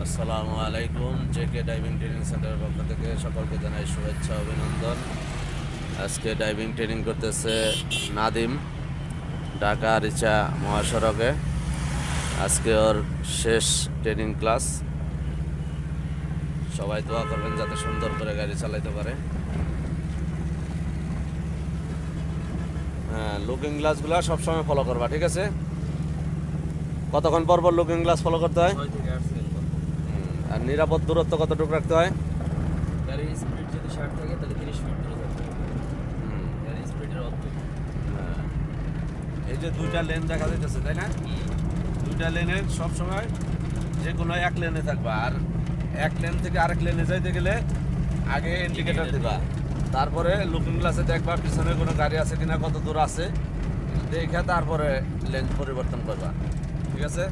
আসসালামু আলাইকুম, JK diving training সেন্টারের পক্ষ থেকে সকলকে জানাই শুভেচ্ছা, অভিনন্দন। আজকে ডাইভিং ট্রেনিং করতেছে নাদিম, ঢাকা রিচা মহাসড়কে। আজকে ওর শেষ ট্রেনিং ক্লাস সবাই দোয়া করবেন যাতে সুন্দর করে গাড়ি চালাইতে পারে। হ্যাঁ লুকিং গ্লাসগুলো সবসময় ফলো করবা, ঠিক আছে? কতক্ষণ পর পর লুকিং গ্লাস ফলো করতে হয়? আর নিরাপদ দূরত্ব কতটুকু রাখতে হয়? গাড়ির স্পিড যদি ষাট থাকে তাহলে তিরিশ ফিট দূরে থাকতে গাড়ির স্পিডের অর্ধেক হ্যাঁ। এই যে দুইটা লেন দেখা যাইতেছে তাই না? দুইটা লেনের সব সময় যে কোনো এক লেনে থাকবা। আর এক লেন থেকে আরেক লেনে যাইতে গেলে আগে ইন্ডিকেটর দিবা। তারপরে লুকিং গ্লাসে দেখবা পিছনে কোনো গাড়ি আছে কিনা কত দূর আছে। দেখে তারপরে লেন পরিবর্তন করবা। ঠিক আছে?